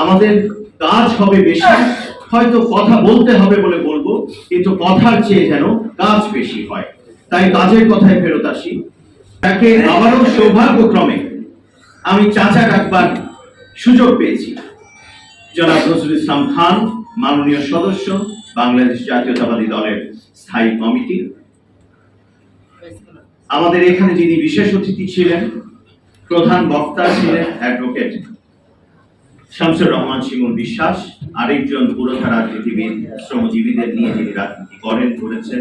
আমাদের কাজ হবে বেশি, হয়তো কথা বলতে হবে বলে বলব, কিন্তু কথার চেয়ে যেন কাজ বেশি হয়। তাই কাজের কথায় ফেরত আসি। তাকে আবারও সৌভাগ্যক্রমে আমি চাচা ডাকবার সুযোগ পেয়েছি। জনাব নজরুল ইসলাম খান, মাননীয় সদস্য, বাংলাদেশ জাতীয়তাবাদী দলের স্থায়ী কমিটি। আমাদের এখানে যিনি বিশেষ অতিথি ছিলেন, প্রধান বক্তা ছিলেন অ্যাডভোকেট শামসুর রহমান, শিমুল বিশ্বাস, আরেকজন পুরোধা রাজনীতিবিদ, শ্রমজীবীদের নিয়ে যিনি রাজনীতি করেন, করেছেন,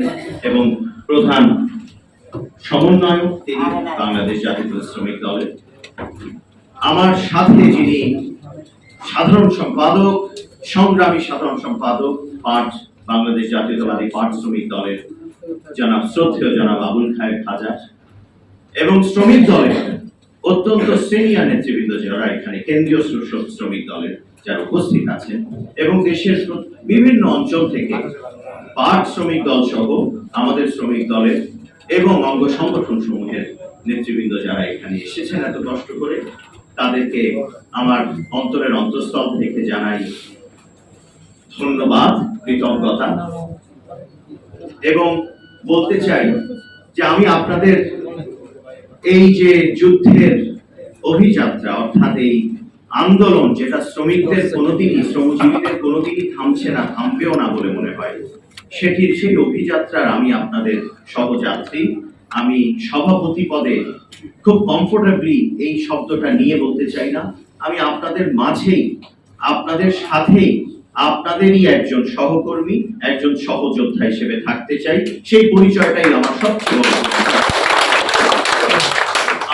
এবং প্রধান সমন্বয়ক তিনি বাংলাদেশ জাতীয় শ্রমিক দলের। আমার সাথে যিনি সাধারণ সম্পাদক, সংগ্রামী সাধারণ সম্পাদক পাঠ বাংলাদেশ জাতীয়তাবাদী পাঠ শ্রমিক দলের জনাব শ্রদ্ধেয় জনাব আবুল খায়ের খাজা, এবং শ্রমিক দলের অত্যন্ত সিনিয়র নেতৃবৃন্দ যারা এখানে কেন্দ্রীয় শ্র- শ্রমিক দলের যারা উপস্থিত আছেন এবং দেশের বিভিন্ন অঞ্চল থেকে পাট শ্রমিক দল সহ আমাদের শ্রমিক দলের এবং অঙ্গ সংগঠন সমূহের নেতৃবৃন্দ যারা এখানে এসেছেন এত কষ্ট করে, তাদেরকে আমার অন্তরের অন্তঃস্থল থেকে জানাই ধন্যবাদ, কৃতজ্ঞতা। এবং বলতে চাই যে আমি আপনাদের এই যে যুদ্ধের অভিযাত্রা অর্থাৎ এই আন্দোলন যেটা শ্রমিকদের কোনোদিনই শ্রমজীবীদের কোনোদিনই থামছে না থামবেও না বলে মনে হয়। সেটির সেই অভিযাত্রার আমি আপনাদের সহযাত্রী। আমি সভাপতি পদে খুব কমফোর্টেবলি এই শব্দটা নিয়ে বলতে চাই না। আমি আপনাদের মাঝেই আপনাদের সাথেই আপনাদেরই একজন সহকর্মী একজন সহযোদ্ধা হিসেবে থাকতে চাই। সেই পরিচয়টাই আমার সবচেয়ে বড়।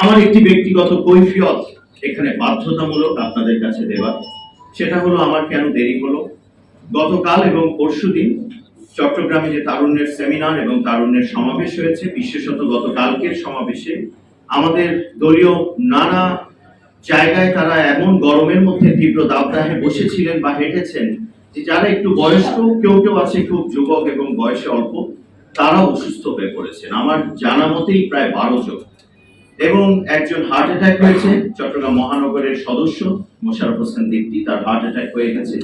আমার একটি ব্যক্তিগত কৈফিয়ত এখানে বাধ্যতামূলক আপনাদের কাছে দেওয়া। সেটা হলো আমার কেন দেরি হলো? গতকাল এবং পরশুদিন চট্টগ্রামে যে তারুণ্যের সেমিনার এবং তারুণ্যের সমাবেশ হয়েছে, বিশেষত গতকালকের সমাবেশে, আমাদের দলীয় নানা জায়গায় তারা এমন গরমের মধ্যে তীব্র দাবদাহে বসেছিলেন বা হেঁটেছেন যে যারা একটু বয়স্ক, কেউ কেউ আছে খুব যুবক এবং বয়সে অল্প তারা অসুস্থ হয়ে পড়েছেন। আমার জানা মতেই প্রায় বারো জন। এবং একজন হার্ট অ্যাটাক হয়েছে, চট্টগ্রাম মহানগরের সদস্য মোশারফ হোসেন দীপ্তি, তার হার্ট অ্যাটাক হয়ে গেছে।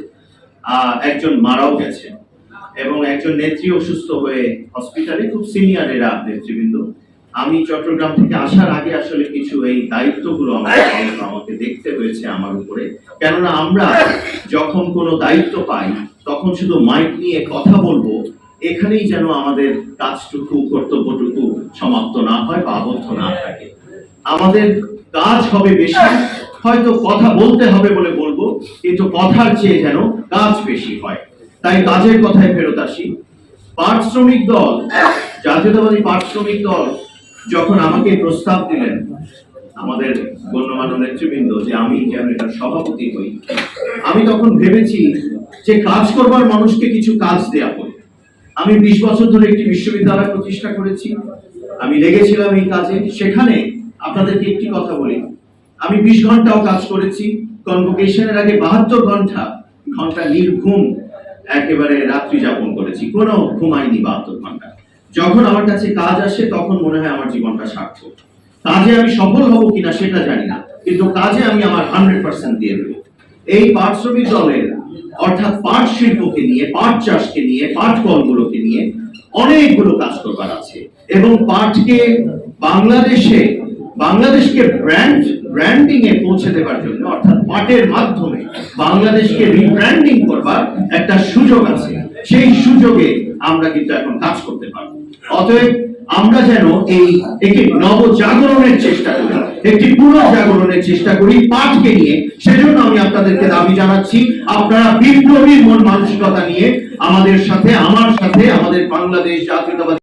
একজন মারাও গেছে এবং একজন নেত্রী অসুস্থ হয়ে হসপিটালে খুব সিনিয়র এরা নেতৃবৃন্দ। আমি চট্টগ্রাম থেকে আসার আগে আসলে কিছু এই দায়িত্বগুলো আমাকে দেখতে হয়েছে আমার উপরে। কেননা আমরা যখন কোনো দায়িত্ব পাই, তখন শুধু মাইক নিয়ে কথা বলব, এখানেই যেন আমাদের কাজটুকু, কর্তব্যটুকু সমাপ্ত না হয় বা আবদ্ধ না থাকে। আমাদের কাজ হবে বেশি, হয়তো কথা বলতে হবে বলে বলব, কিন্তু কথার চেয়ে যেন কাজ বেশি হয়। তাই কাজের কথায় ফেরত আসি। পাট শ্রমিক দল, জাতীয়তাবাদী পাট শ্রমিক দল যখন আমাকে প্রস্তাব দিলেন, আমাদের গণ্যমান্য নেতৃবৃন্দ, যে আমি যেন এটার সভাপতি হই, আমি তখন ভেবেছি যে কাজ করবার মানুষকে কিছু কাজ দেয়া হবে আমি বিশ বছর ধরে একটি বিশ্ববিদ্যালয় প্রতিষ্ঠা করেছি। আমি লেগেছিলাম এই কাজে। সেখানে আপনাদেরকে একটি কথা বলি। আমি বিশ ঘন্টাও কাজ করেছি। কনভোকেশনের আগে বাহাত্তর ঘণ্টা ঘণ্টা নির্ঘুম একেবারে রাত্রি যাপন করেছি। কোনো ঘুমাইনি বাহাত্তর ঘণ্টা। যখন আমার কাছে কাজ আসে, তখন মনে হয় আমার জীবনটা সার্থক। কাজে আমি সফল হব কিনা সেটা জানি না, কিন্তু কাজে আমি আমার হান্ড্রেড পার্সেন্ট দিয়ে দেবো। এই পাট শ্রমিক দলের, অর্থাৎ পাট শিল্পকে নিয়ে, পাট চাষকে নিয়ে, পাট কলগুলোকে নিয়ে অনেকগুলো কাজ করবার আছে। এবং পাটকে বাংলাদেশে বাংলাদেশকে ব্র্যান্ড ব্র্যান্ডিং এ পৌঁছে দেওয়ার জন্য, অর্থাৎ পাটের মাধ্যমে বাংলাদেশকে রিব্র্যান্ডিং করবার একটা সুযোগ আছে। সেই সুযোগে আমরা কিন্তু এখন কাজ করতে পারব। অতএব আমরা যেন এই একটি নবজাগরণের চেষ্টা করি, একটি পুনর্জাগরণের চেষ্টা করি পাঠকে নিয়ে। সেজন্য আমি আপনাদেরকে দাবি জানাচ্ছি, আপনারা বিপ্লবী মন মানসিকতা নিয়ে আমাদের সাথে, আমার সাথে, আমাদের বাংলাদেশ জাতীয়তাবাদী